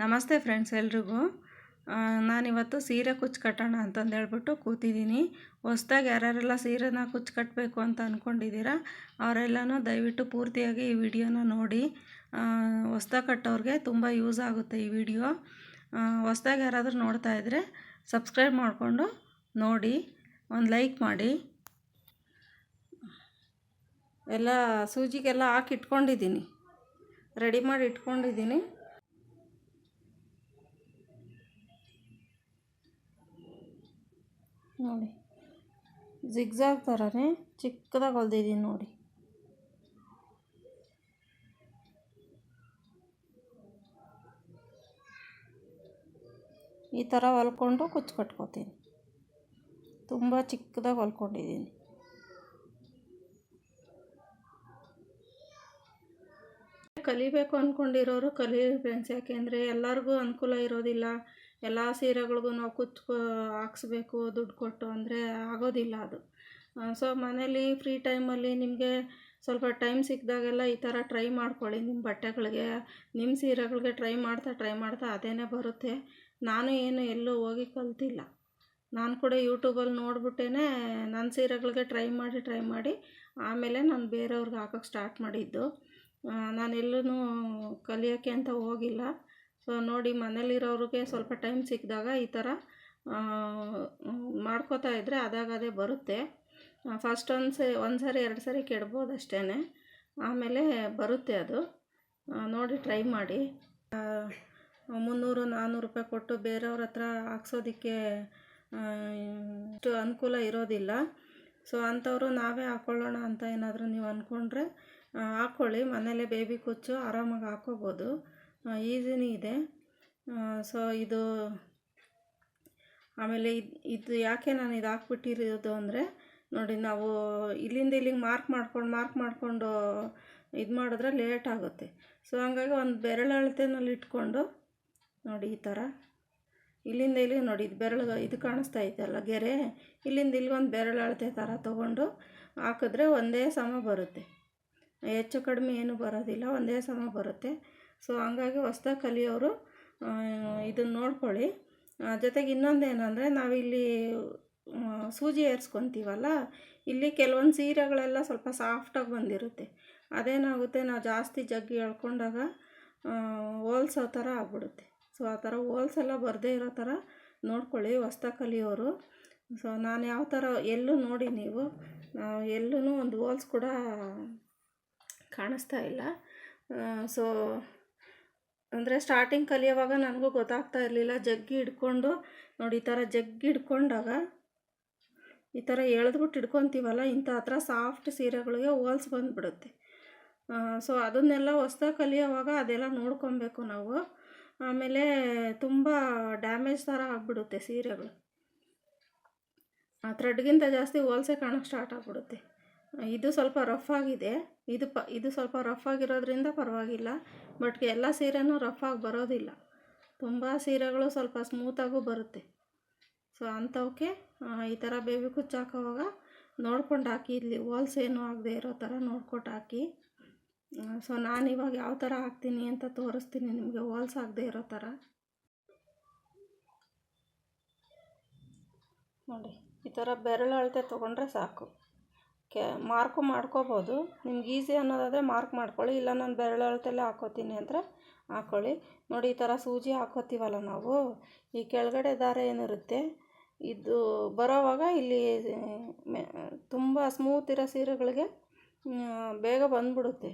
ನಮಸ್ತೆ ಫ್ರೆಂಡ್ಸ್ ಎಲ್ರಿಗೂ. ನಾನಿವತ್ತು ಸೀರೆ ಕುಚ್ಚು ಕಟ್ಟೋಣ ಅಂತಂದು ಹೇಳ್ಬಿಟ್ಟು ಕೂತಿದ್ದೀನಿ. ಹೊಸ್ದಾಗಿ ಯಾರ್ಯಾರೆಲ್ಲ ಸೀರೆನ ಕುಚ್ಚು ಕಟ್ಟಬೇಕು ಅಂತ ಅಂದ್ಕೊಂಡಿದ್ದೀರಾ ಅವರೆಲ್ಲನೂ ದಯವಿಟ್ಟು ಪೂರ್ತಿಯಾಗಿ ಈ ವಿಡಿಯೋನ ನೋಡಿ. ಹೊಸ್ದಾಗಿ ಕಟ್ಟೋರಿಗೆ ತುಂಬ ಯೂಸ್ ಆಗುತ್ತೆ ಈ ವಿಡಿಯೋ. ಹೊಸ್ದಾಗಿ ಯಾರಾದರೂ ನೋಡ್ತಾ ಇದ್ದರೆ ಸಬ್ಸ್ಕ್ರೈಬ್ ಮಾಡಿಕೊಂಡು ನೋಡಿ, ಒಂದು ಲೈಕ್ ಮಾಡಿ. ಎಲ್ಲ ಸೂಜಿಗೆಲ್ಲ ಹಾಕಿ ಇಟ್ಕೊಂಡಿದ್ದೀನಿ ರೆಡಿ ಮಾಡಿ ಇಟ್ಕೊಂಡಿದ್ದೀನಿ. ನೋಡಿ. ಜಿಗ್ಜಾಗ್ ಥರನೇ ಚಿಕ್ಕದಾಗಿ ಹೊಲ್ದಿದ್ದೀನಿ ನೋಡಿ. ಈ ಥರ ಹೊಲ್ಕೊಂಡು ಕುಚ್ಚು ಕಟ್ಕೋತೀನಿ ತುಂಬ ಚಿಕ್ಕದಾಗಿ ಹೊಲ್ಕೊಂಡಿದ್ದೀನಿ ಕಲಿಬೇಕು ಅಂದ್ಕೊಂಡಿರೋರು ಫ್ರೆಂಡ್ಸ್ ಯಾಕೆಂದರೆ ಎಲ್ಲರಿಗೂ ಅನುಕೂಲ ಇರೋದಿಲ್ಲ. ಎಲ್ಲ ಸೀರೆಗಳಿಗೂ ನಾವು ಕುತ್ಕೊ, ಹಾಕ್ಸ್ಬೇಕು, ದುಡ್ಡು ಕೊಟ್ಟು ಅಂದರೆ ಆಗೋದಿಲ್ಲ ಅದು. ಸೊ ಮನೇಲಿ ಫ್ರೀ ಟೈಮಲ್ಲಿ ನಿಮಗೆ ಸ್ವಲ್ಪ ಟೈಮ್ ಸಿಕ್ಕಿದಾಗೆಲ್ಲ ಈ ಥರ ಟ್ರೈ ಮಾಡ್ಕೊಳ್ಳಿ. ನಿಮ್ಮ ಬಟ್ಟೆಗಳಿಗೆ ನಿಮ್ಮ ಸೀರೆಗಳಿಗೆ ಟ್ರೈ ಮಾಡ್ತಾ ಟ್ರೈ ಮಾಡ್ತಾ ಅದೇನೇ ಬರುತ್ತೆ. ನಾನು ಏನು ಎಲ್ಲೂ ಹೋಗಿ ಕಲ್ತಿಲ್ಲ. ನಾನು ಕೂಡ ಯೂಟ್ಯೂಬಲ್ಲಿ ನೋಡ್ಬಿಟ್ಟೇ ನನ್ನ ಸೀರೆಗಳಿಗೆ ಟ್ರೈ ಮಾಡಿ ಟ್ರೈ ಮಾಡಿ ಆಮೇಲೆ ನಾನು ಬೇರೆಯವ್ರಿಗೆ ಹಾಕೋಕ್ಕೆ ಸ್ಟಾರ್ಟ್ ಮಾಡಿದ್ದು. ನಾನು ಎಲ್ಲೂ ಕಲಿಯೋಕ್ಕೆ ಅಂತ ಹೋಗಿಲ್ಲ. ಸೊ ನೋಡಿ ಮನೇಲಿರೋರಿಗೆ ಸ್ವಲ್ಪ ಟೈಮ್ ಸಿಕ್ಕಿದಾಗ ಈ ಥರ ಮಾಡ್ಕೋತಾ ಇದ್ದರೆ ಅದಾಗದೇ ಬರುತ್ತೆ. ಫಸ್ಟ್ ಒಂದು ಸರಿ ಒಂದು ಸರಿ ಎರಡು ಸರಿ ಕೆಡ್ಬೋದು ಅಷ್ಟೇ ಆಮೇಲೆ ಬರುತ್ತೆ ಅದು. ನೋಡಿ ಟ್ರೈ ಮಾಡಿ. ಮುನ್ನೂರು ನಾನ್ನೂರು ರೂಪಾಯಿ ಕೊಟ್ಟು ಬೇರೆಯವ್ರ ಹತ್ರ ಹಾಕ್ಸೋದಕ್ಕೆ ಇಷ್ಟು ಅನುಕೂಲ ಇರೋದಿಲ್ಲ. ಸೊ ಅಂಥವರು ನಾವೇ ಹಾಕ್ಕೊಳ್ಳೋಣ ಅಂತ ಏನಾದರೂ ನೀವು ಅಂದ್ಕೊಂಡ್ರೆ ಹಾಕ್ಕೊಳ್ಳಿ ಮನೇಲೆ ಬೇಬಿ ಕುಚ್ಚು ಆರಾಮಾಗಿ ಹಾಕ್ಕೋಬೋದು. ಈಸಿನೇ ಇದೆ. ಸೊ ಇದು ಆಮೇಲೆ ಇದು ಇದು ಯಾಕೆ ನಾನು ಇದು ಹಾಕ್ಬಿಟ್ಟಿರೋದು ಅಂದರೆ, ನೋಡಿ ನಾವು ಇಲ್ಲಿಂದ ಇಲ್ಲಿಗೆ ಮಾರ್ಕ್ ಮಾಡ್ಕೊಂಡು, ಮಾರ್ಕ್ ಮಾಡಿಕೊಂಡು ಇದು ಮಾಡಿದ್ರೆ ಲೇಟ್ ಆಗುತ್ತೆ. ಸೊ ಹಂಗಾಗಿ ಒಂದು ಬೆರಳು ಅಳತೆನಲ್ಲಿ ಇಟ್ಕೊಂಡು, ನೋಡಿ ಈ ಥರ. ಇಲ್ಲಿಂದ ಇಲ್ಲಿಗೆ ನೋಡಿ, ಇದು ಬೆರಳು, ಇದು ಕಾಣಿಸ್ತಾ ಇದೆಯಲ್ಲ ಗೆರೆ. ಇಲ್ಲಿಂದ ಇಲ್ಲಿಗೆ ಒಂದು ಬೆರಳು ಅಳತೆ ಥರ ತೊಗೊಂಡು ಹಾಕಿದ್ರೆ ಒಂದೇ ಸಮ ಬರುತ್ತೆ. ಹೆಚ್ಚು ಕಡಿಮೆ ಏನೂ ಬರೋದಿಲ್ಲ, ಒಂದೇ ಸಮ ಬರುತ್ತೆ. ಸೊ ಹಂಗಾಗಿ ಹೊಸ್ದಾಗಿ ಕಲಿಯೋರು ಇದನ್ನು ನೋಡ್ಕೊಳ್ಳಿ. ಜೊತೆಗೆ ಇನ್ನೊಂದು ಏನಂದರೆ ನಾವಿಲ್ಲಿ ಸೂಜಿ ಏರ್ಸ್ಕೊತೀವಲ್ಲ, ಇಲ್ಲಿ ಕೆಲವೊಂದು ಸೀರೆಗಳೆಲ್ಲ ಸ್ವಲ್ಪ ಸಾಫ್ಟಾಗಿ ಬಂದಿರುತ್ತೆ. ಅದೇನಾಗುತ್ತೆ, ನಾವು ಜಾಸ್ತಿ ಜಗ್ಗಿ ಎಳ್ಕೊಂಡಾಗ ಹೋಲ್ಸೋ ಥರ ಆಗ್ಬಿಡುತ್ತೆ. ಸೊ ಆ ಥರ ಹೋಲ್ಸೆಲ್ಲ ಬರದೇ ಇರೋ ಥರ ನೋಡ್ಕೊಳ್ಳಿ ಹೊಸ್ದಾಗಿ ಕಲಿಯೋರು. ಸೊ ನಾನು ಯಾವ ಥರ ಎಲ್ಲೂ ನೋಡಿ ನೀವು ಎಲ್ಲೂ ಒಂದು ಹೋಲ್ಸ್ ಕೂಡ ಕಾಣಿಸ್ತಾ ಇಲ್ಲ. ಸೊ ಅಂದರೆ ಸ್ಟಾರ್ಟಿಂಗ್ ಕಲಿಯೋವಾಗ ನನಗೂ ಗೊತ್ತಾಗ್ತಾ ಇರಲಿಲ್ಲ. ಜಗ್ಗಿ ಹಿಡ್ಕೊಂಡು, ನೋಡಿ ಈ ಥರ ಜಗ್ಗಿ ಹಿಡ್ಕೊಂಡಾಗ ಈ ಥರ ಎಳೆದ್ಬಿಟ್ಟು ಹಿಡ್ಕೊತೀವಲ್ಲ, ಇಂಥ ಹತ್ರ ಸಾಫ್ಟ್ ಸೀರೆಗಳಿಗೆ ಹೋಲ್ಸ್ ಬಂದುಬಿಡುತ್ತೆ. ಸೊ ಅದನ್ನೆಲ್ಲ ಹೊಸ್ದಾಗಿ ಕಲಿಯೋವಾಗ ಅದೆಲ್ಲ ನೋಡ್ಕೊಬೇಕು ನಾವು. ಆಮೇಲೆ ತುಂಬ ಡ್ಯಾಮೇಜ್ ಥರ ಆಗಿಬಿಡುತ್ತೆ ಸೀರೆಗಳು. ಆ ಥ್ರೆಡ್ಗಿಂತ ಜಾಸ್ತಿ ಹೋಲ್ಸೆ ಕಾಣೋಕ್ಕೆ ಸ್ಟಾರ್ಟ್ ಆಗಿಬಿಡುತ್ತೆ. ಇದು ಸ್ವಲ್ಪ ರಫ್ ಆಗಿದೆ. ಇದು ಪ, ಇದು ಸ್ವಲ್ಪ ರಫ್ ಆಗಿರೋದ್ರಿಂದ ಪರವಾಗಿಲ್ಲ. ಬಟ್ ಎಲ್ಲ ಸೀರೆನೂ ರಫ್ ಆಗಿ ಬರೋದಿಲ್ಲ. ತುಂಬ ಸೀರೆಗಳು ಸ್ವಲ್ಪ ಸ್ಮೂತಾಗೂ ಬರುತ್ತೆ. ಸೊ ಅಂಥವಕ್ಕೆ ಈ ಥರ ಬೇಬಿ ಕುಚ್ಚು ಹಾಕೋವಾಗ ನೋಡ್ಕೊಂಡು ಹಾಕಿ, ಇಲ್ಲಿ ಹೋಲ್ಸ್ ಏನೂ ಆಗದೆ ಇರೋ ಥರ ನೋಡ್ಕೊಟ್ಟು ಹಾಕಿ. ಸೊ ನಾನು ಇವಾಗ ಯಾವ ಥರ ಹಾಕ್ತೀನಿ ಅಂತ ತೋರಿಸ್ತೀನಿ ನಿಮಗೆ ಹೋಲ್ಸ್ ಆಗದೆ ಇರೋ ಥರ ನೋಡಿ, ಈ ಥರ ಬೆರಳು ಅಳತೆ ತೊಗೊಂಡ್ರೆ ಸಾಕು. ಕೆ, ಮಾರ್ಕು ಮಾಡ್ಕೋಬೋದು. ನಿಮ್ಗೆ ಈಸಿ ಅನ್ನೋದಾದರೆ ಮಾರ್ಕ್ ಮಾಡ್ಕೊಳ್ಳಿ. ಇಲ್ಲ ನಾನು ಬೆರಳು ಅಳತೆಲ್ಲೇ ಹಾಕ್ಕೋತೀನಿ ಅಂದರೆ ಹಾಕ್ಕೊಳ್ಳಿ ನೋಡಿ, ಈ ಥರ ಸೂಜಿ ಹಾಕೋತೀವಲ್ಲ ನಾವು, ಈ ಕೆಳಗಡೆ ದಾರ ಏನಿರುತ್ತೆ, ಇದು ಬರೋವಾಗ ಇಲ್ಲಿ ತುಂಬ ಸ್ಮೂತ್ ಇರೋ ಸೀರೆಗಳಿಗೆ ಬೇಗ ಬಂದುಬಿಡುತ್ತೆ.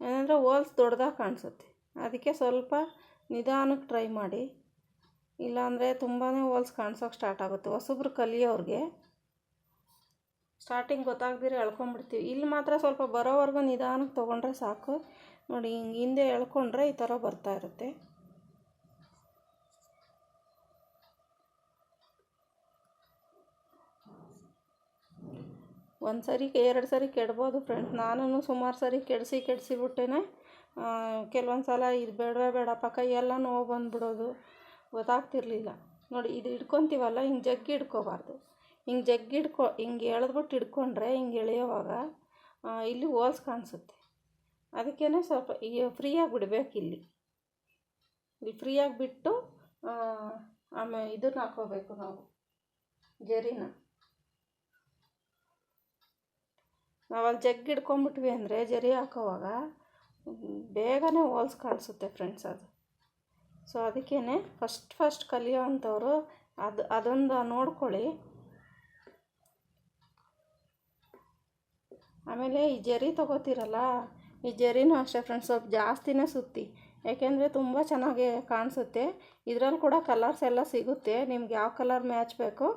ಏನಂದರೆ ಹೋಲ್ಸ್ ದೊಡ್ಡದಾಗಿ ಕಾಣಿಸುತ್ತೆ. ಅದಕ್ಕೆ ಸ್ವಲ್ಪ ನಿಧಾನಕ್ಕೆ ಟ್ರೈ ಮಾಡಿ. ಇಲ್ಲಾಂದರೆ ತುಂಬಾ ಹೋಲ್ಸ್ ಕಾಣಿಸೋಕೆ ಸ್ಟಾರ್ಟ್ ಆಗುತ್ತೆ. ಹೊಸಬ್ರು ಕಲಿಯೋರಿಗೆ. ಸ್ಟಾರ್ಟಿಂಗ್ ಗೊತ್ತಾಗ್ದಿರ ಎಳ್ಕೊಂಡ್ಬಿಡ್ತೀವಿ ಇಲ್ಲಿ ಮಾತ್ರ ಸ್ವಲ್ಪ ಬರೋವರೆಗೂ ನಿಧಾನಕ್ಕೆ ತೊಗೊಂಡ್ರೆ ಸಾಕು. ನೋಡಿ, ಹಿಂಗೆ ಹಿಂದೆ ಎಳ್ಕೊಂಡ್ರೆ ಈ ಥರ ಬರ್ತಾ ಇರುತ್ತೆ. ಒಂದು ಸರಿ ಎರಡು ಸರಿ ಕೆಡ್ಬೋದು ಫ್ರೆಂಡ್ಸ್ ನಾನು ಸುಮಾರು ಸರಿ ಕೆಡಿಸಿ ಕೆಡಿಸಿಬಿಟ್ಟೇನೆ ಕೆಲವೊಂದು ಸಲ ಇದು ಬೇಡವೇ ಬೇಡಪ್ಪ ಎಲ್ಲ ನೋವು ಬಂದುಬಿಡೋದು. ಗೊತ್ತಾಗ್ತಿರ್ಲಿಲ್ಲ. ನೋಡಿ, ಇದು ಇಟ್ಕೊತೀವಲ್ಲ ಹಿಂಗೆ ಜಗ್ಗಿ ಹಿಡ್ಕೋಬಾರ್ದು. ಹಿಂಗೆ ಜಗ್ಗಿಡ್ಕೊ, ಹಿಂಗೆ ಎಳೆದ್ಬಿಟ್ಟು ಹಿಡ್ಕೊಂಡ್ರೆ ಹಿಂಗೆ ಎಳೆಯೋವಾಗ ಇಲ್ಲಿ ಹೋಲ್ಸ್ ಕಾಣಿಸುತ್ತೆ. ಅದಕ್ಕೇ ಸ್ವಲ್ಪ ಫ್ರೀಯಾಗಿ ಬಿಡಬೇಕು ಇಲ್ಲಿ. ಇಲ್ಲಿ ಫ್ರೀಯಾಗಿ ಬಿಟ್ಟು ಆಮೇಲೆ ಇದನ್ನ ಹಾಕೋಬೇಕು ನಾವು. ಜರಿನ. ನಾವು ಅಲ್ಲಿ ಜಗ್ ಹಿಡ್ಕೊಂಬಿಟ್ವಿ ಅಂದರೆ ಜರಿ ಹಾಕೋವಾಗ ಬೇಗನೆ ಹೋಲ್ಸ್ ಕಾಣಿಸುತ್ತೆ ಫ್ರೆಂಡ್ಸ್ ಅದು. ಸೊ ಅದಕ್ಕೇ ಫಸ್ಟ್ ಫಸ್ಟ್ ಕಲಿಯೋ ಅಂಥವ್ರು ಅದು ಅದೊಂದು ನೋಡ್ಕೊಳ್ಳಿ. ಆಮೇಲೆ ಈ ಜರಿ ತೊಗೋತೀರಲ್ಲ, ಈ ಜರಿನೂ ಅಷ್ಟೇ ಫ್ರೆಂಡ್ಸ್ ಸ್ವಲ್ಪ ಜಾಸ್ತಿನೇ ಸುತ್ತಿ. ಯಾಕೆಂದರೆ ತುಂಬ ಚೆನ್ನಾಗಿ ಕಾಣಿಸುತ್ತೆ. ಇದರಲ್ಲಿ ಕೂಡ ಕಲರ್ಸ್ ಎಲ್ಲ ಸಿಗುತ್ತೆ. ನಿಮ್ಗೆ ಯಾವ ಕಲರ್ ಮ್ಯಾಚ್ ಬೇಕು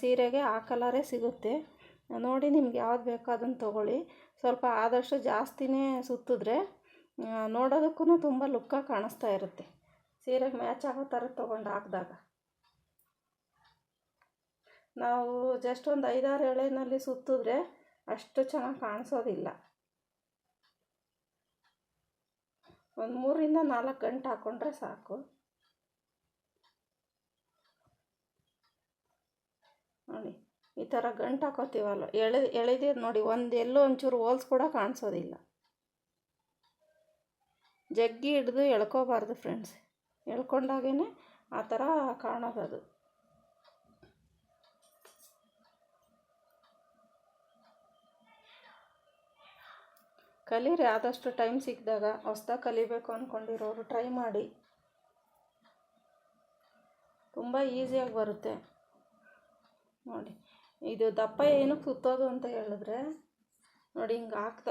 ಸೀರೆಗೆ ಆ ಕಲರೇ ಸಿಗುತ್ತೆ. ನೋಡಿ ನಿಮ್ಗೆ ಯಾವ್ದು ಬೇಕೋ ಅದನ್ನು ತೊಗೊಳ್ಳಿ. ಸ್ವಲ್ಪ ಆದಷ್ಟು ಜಾಸ್ತಿನೇ ಸುತ್ತಿದ್ರೆ ನೋಡೋದಕ್ಕೂ ತುಂಬ ಲುಕ್ಕಾಗಿ ಕಾಣಿಸ್ತಾ ಇರುತ್ತೆ. ಸೀರೆಗೆ ಮ್ಯಾಚ್ ಆಗೋ ಥರ ತೊಗೊಂಡು ಹಾಕಿದಾಗ. ನಾವು ಜಸ್ಟ್ ಒಂದು ಐದಾರು ಎಳೆನಲ್ಲಿ ಸುತ್ತಿದ್ರೆ ಅಷ್ಟು ಚೆನ್ನಾಗಿ ಕಾಣಿಸೋದಿಲ್ಲ. ಒಂದು ಮೂರಿಂದ ನಾಲ್ಕು ಗಂಟೆ ಹಾಕ್ಕೊಂಡ್ರೆ ಸಾಕು. ನೋಡಿ, ಈ ಥರ ಗಂಟು ಹಾಕೋತೀವಲ್ಲ ಎಳೆ ಎಳೆದಿದ್ದು ನೋಡಿ, ಒಂದು ಎಲ್ಲೋ ಒಂಚೂರು ಹೋಲ್ಸ್ ಕೂಡ ಕಾಣಿಸೋದಿಲ್ಲ. ಜಗ್ಗಿ ಹಿಡ್ದು ಎಳ್ಕೋಬಾರ್ದು ಫ್ರೆಂಡ್ಸ್ ಎಳ್ಕೊಂಡಾಗೇ ಆ ಥರ ಕಾಣೋದದು. ಕಲೀರಿ, ಆದಷ್ಟು ಟೈಮ್ ಸಿಕ್ಕಿದಾಗ ಹೊಸ್ದಾಗಿ ಕಲಿಬೇಕು ಅಂದ್ಕೊಂಡಿರೋರು ಟ್ರೈ ಮಾಡಿ. ತುಂಬ ಈಸಿಯಾಗಿ ಬರುತ್ತೆ. ನೋಡಿ, ಇದು ದಪ್ಪ ಏನು ಸುತ್ತೋದು ಅಂತ ಹೇಳಿದ್ರೆ, ನೋಡಿ ಹಿಂಗೆ ಹಾಕ್ದ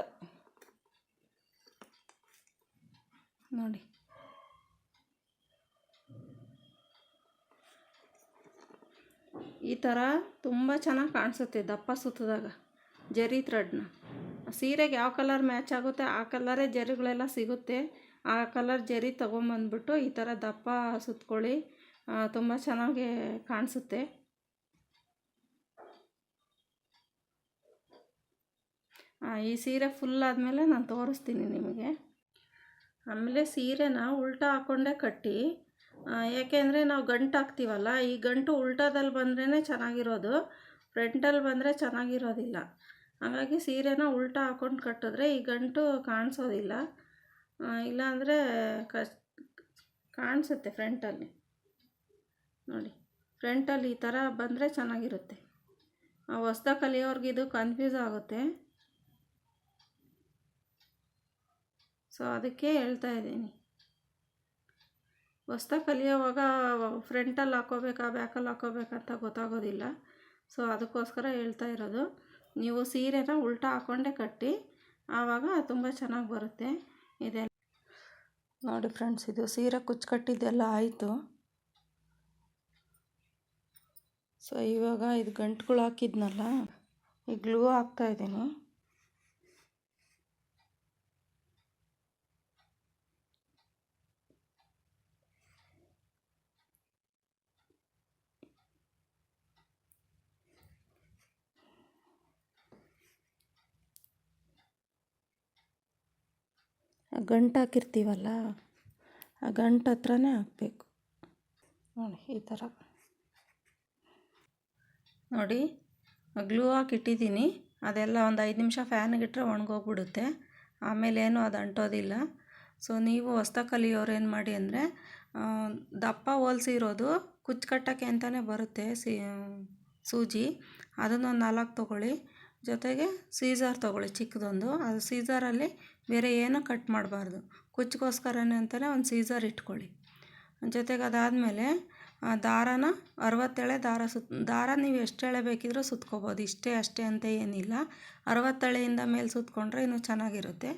ನೋಡಿ. ಈ ಥರ ತುಂಬ ಚೆನ್ನಾಗಿ ಕಾಣಿಸುತ್ತೆ ದಪ್ಪ ಸುತ್ತಿದಾಗ, ಜರಿ ಥ್ರೆಡ್ನ ಸೀರೆಗೆ ಯಾವ ಕಲರ್ ಮ್ಯಾಚ್ ಆಗುತ್ತೆ, ಆ ಕಲರೇ ಜರಿಗಳೆಲ್ಲ ಸಿಗುತ್ತೆ. ಆ ಕಲರ್ ಜರಿ ತೊಗೊಂಬಂದ್ಬಿಟ್ಟು ಈ ಥರ ದಪ್ಪ ಸುತ್ಕೊಳ್ಳಿ. ತುಂಬ ಚೆನ್ನಾಗಿ ಕಾಣಿಸುತ್ತೆ. ಈ ಸೀರೆ ಫುಲ್ ಆದಮೇಲೆ ನಾನು ತೋರಿಸ್ತೀನಿ ನಿಮಗೆ. ಆಮೇಲೆ ಸೀರೆನ ಉಲ್ಟಾ ಹಾಕ್ಕೊಂಡೇ ಕಟ್ಟಿ. ಏಕೆಂದರೆ ನಾವು ಗಂಟು ಹಾಕ್ತೀವಲ್ಲ, ಈ ಗಂಟು ಉಲ್ಟಾದಲ್ಲಿ ಬಂದ್ರೇ ಚೆನ್ನಾಗಿರೋದು, ಫ್ರಂಟಲ್ಲಿ ಬಂದರೆ ಚೆನ್ನಾಗಿರೋದಿಲ್ಲ. ಹಾಗಾಗಿ ಸೀರೆನ ಉಲ್ಟಾ ಹಾಕ್ಕೊಂಡು ಕಟ್ಟಿದ್ರೆ ಈ ಗಂಟು ಕಾಣಿಸೋದಿಲ್ಲ. ಇಲ್ಲಾಂದರೆ ಕಸ್, ಕಾಣಿಸುತ್ತೆ ಫ್ರಂಟಲ್ಲಿ. ನೋಡಿ, ಫ್ರಂಟಲ್ಲಿ ಈ ಥರ ಬಂದರೆ ಚೆನ್ನಾಗಿರುತ್ತೆ. ಹೊಸ್ದ ಕಲಿಯೋರ್ಗೆ ಇದು ಕನ್ಫ್ಯೂಸ್ ಆಗುತ್ತೆ. ಸೊ ಅದಕ್ಕೆ ಹೇಳ್ತಾ ಇದ್ದೀನಿ. ಹೊಸ್ದ ಕಲಿಯೋವಾಗ ಫ್ರಂಟಲ್ಲಿ ಹಾಕೋಬೇಕಾ, ಬ್ಯಾಕಲ್ಲಿ ಹಾಕೋಬೇಕಂತ ಗೊತ್ತಾಗೋದಿಲ್ಲ. ಸೊ ಅದಕ್ಕೋಸ್ಕರ ಹೇಳ್ತಾ ಇರೋದು. ನೀವು ಸೀರೆನ ಉಲ್ಟಾ ಹಾಕ್ಕೊಂಡೇ ಕಟ್ಟಿ, ಆವಾಗ ತುಂಬ ಚೆನ್ನಾಗಿ ಬರುತ್ತೆ. ಇದೆಲ್ಲ ನೋಡಿ ಫ್ರೆಂಡ್ಸ್, ಇದು ಸೀರೆ ಕುಚ್ಚು ಕಟ್ಟಿದ್ದೆಲ್ಲ ಆಯಿತು. ಸೊ ಇವಾಗ ಇದು ಗಂಟುಗಳು ಹಾಕಿದ್ನಲ್ಲ, ಈ ಗ್ಲೂ ಹಾಕ್ತಾ ಇದ್ದೀನಿ. ಗಂಟು ಹಾಕಿರ್ತೀವಲ್ಲ, ಆ ಗಂಟು ಹತ್ರನೇ ಹಾಕಬೇಕು. ನೋಡಿ, ಈ ಥರ. ನೋಡಿ ಗ್ಲೂ ಹಾಕಿಟ್ಟಿದ್ದೀನಿ. ಅದೆಲ್ಲ ಒಂದು ಐದು ನಿಮಿಷ ಫ್ಯಾನ್ಗಿಟ್ಟರೆ ಒಣಗೋಗ್ಬಿಡುತ್ತೆ. ಆಮೇಲೆ ಏನು ಅದು ಅಂಟೋದಿಲ್ಲ. ಸೊ ನೀವು ಹೊಸ್ತ ಕಲಿಯೋರು ಏನು ಮಾಡಿ ಅಂದರೆ ದಪ್ಪ ಹೋಲ್ಸಿರೋದು ಕುಚ್ಚು ಕಟ್ಟೋಕ್ಕೆ ಅಂತಲೇ ಬರುತ್ತೆ, ಸಿ ಸೂಜಿ. ಅದನ್ನೊಂದು ನಾಲ್ಕು ತೊಗೊಳ್ಳಿ. ಜೊತೆಗೆ ಸೀಝರ್ ತೊಗೊಳ್ಳಿ ಚಿಕ್ಕದೊಂದು. ಅದು ಸೀಸರಲ್ಲಿ ಬೇರೆ ಏನೂ ಕಟ್ ಮಾಡಬಾರ್ದು. ಕುಚ್ಚಿಗೋಸ್ಕರನೇ ಅಂತಲೇ ಒಂದು ಸೀಸರ್ ಇಟ್ಕೊಳ್ಳಿ. ಜೊತೆಗೆ ಅದಾದಮೇಲೆ ದಾರಾನ ಅರವತ್ತೆಳೆ ದಾರ ಸುತ್, ದಾರ ನೀವು ಎಷ್ಟು ಎಳೆ ಬೇಕಿದ್ರೂ ಸುತ್ಕೋಬೋದು. ಇಷ್ಟೇ ಅಷ್ಟೇ ಅಂತ ಏನಿಲ್ಲ. ಅರವತ್ತೆಳೆಯಿಂದ ಮೇಲೆ ಸುತ್ಕೊಂಡ್ರೆ ಇನ್ನೂ ಚೆನ್ನಾಗಿರುತ್ತೆ.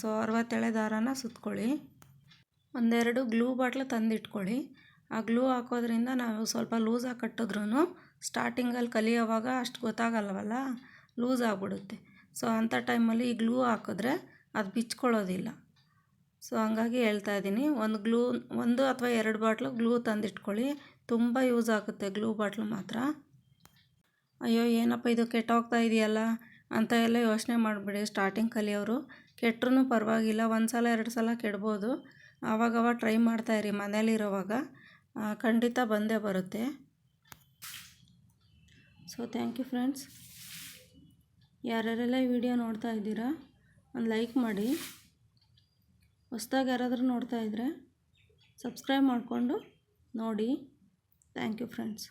ಸೊ ಅರವತ್ತೆಳೆ ದಾರಾನ ಸುತ್ಕೊಳ್ಳಿ. ಒಂದೆರಡು ಗ್ಲೂ ಬಾಟ್ಲು ತಂದಿಟ್ಕೊಳ್ಳಿ. ಆ ಗ್ಲೂ ಹಾಕೋದ್ರಿಂದ ನಾವು ಸ್ವಲ್ಪ ಲೂಸಾಗಿ ಕಟ್ಟಿದ್ರೂ ಸ್ಟಾರ್ಟಿಂಗಲ್ಲಿ ಕಲಿಯೋವಾಗ ಅಷ್ಟು ಗೊತ್ತಾಗಲ್ವಲ್ಲ? ಲೂಸ್ ಆಗಿಬಿಡುತ್ತೆ. ಸೊ ಅಂಥ ಟೈಮಲ್ಲಿ ಈ ಗ್ಲೂ ಹಾಕಿದ್ರೆ ಅದು ಬಿಚ್ಕೊಳ್ಳೋದಿಲ್ಲ. ಸೊ ಹಂಗಾಗಿ ಹೇಳ್ತಾ ಇದ್ದೀನಿ, ಒಂದು ಗ್ಲೂ ಒಂದು ಅಥವಾ ಎರಡು ಬಾಟ್ಲು ಗ್ಲೂ ತಂದಿಟ್ಕೊಳ್ಳಿ. ತುಂಬ ಯೂಸ್ ಆಗುತ್ತೆ ಗ್ಲೂ ಬಾಟ್ಲು ಮಾತ್ರ. ಅಯ್ಯೋ, ಏನಪ್ಪ ಇದು ಕೆಟ್ಟೋಗ್ತಾ ಇದೆಯಲ್ಲ? ಅಂತ ಎಲ್ಲ ಯೋಚನೆ ಮಾಡಿಬಿಡಿ ಸ್ಟಾರ್ಟಿಂಗ್ ಕಲಿಯೋರು. ಕೆಟ್ಟರೂ ಪರವಾಗಿಲ್ಲ ಒಂದು ಸಲ ಎರಡು ಸಲ ಕೆಡ್ಬೋದು. ಆವಾಗವಾಗ ಟ್ರೈ ಮಾಡ್ತಾಯಿರಿ ಮನೇಲಿರೋವಾಗ. ಖಂಡಿತ ಬಂದೇ ಬರುತ್ತೆ. ಸೊ ಥ್ಯಾಂಕ್ ಯು ಫ್ರೆಂಡ್ಸ್ ಯಾರ್ಯಾರೆಲ್ಲ ಈ ವಿಡಿಯೋ ನೋಡ್ತಾ ಇದ್ದೀರಾ, ಒಂದು ಲೈಕ್ ಮಾಡಿ. ಹೊಸ್ದಾಗಿ ಯಾರಾದರೂ ನೋಡ್ತಾ ಇದ್ದರೆ ಸಬ್ಸ್ಕ್ರೈಬ್ ಮಾಡಿಕೊಂಡು ನೋಡಿ. Thank you friends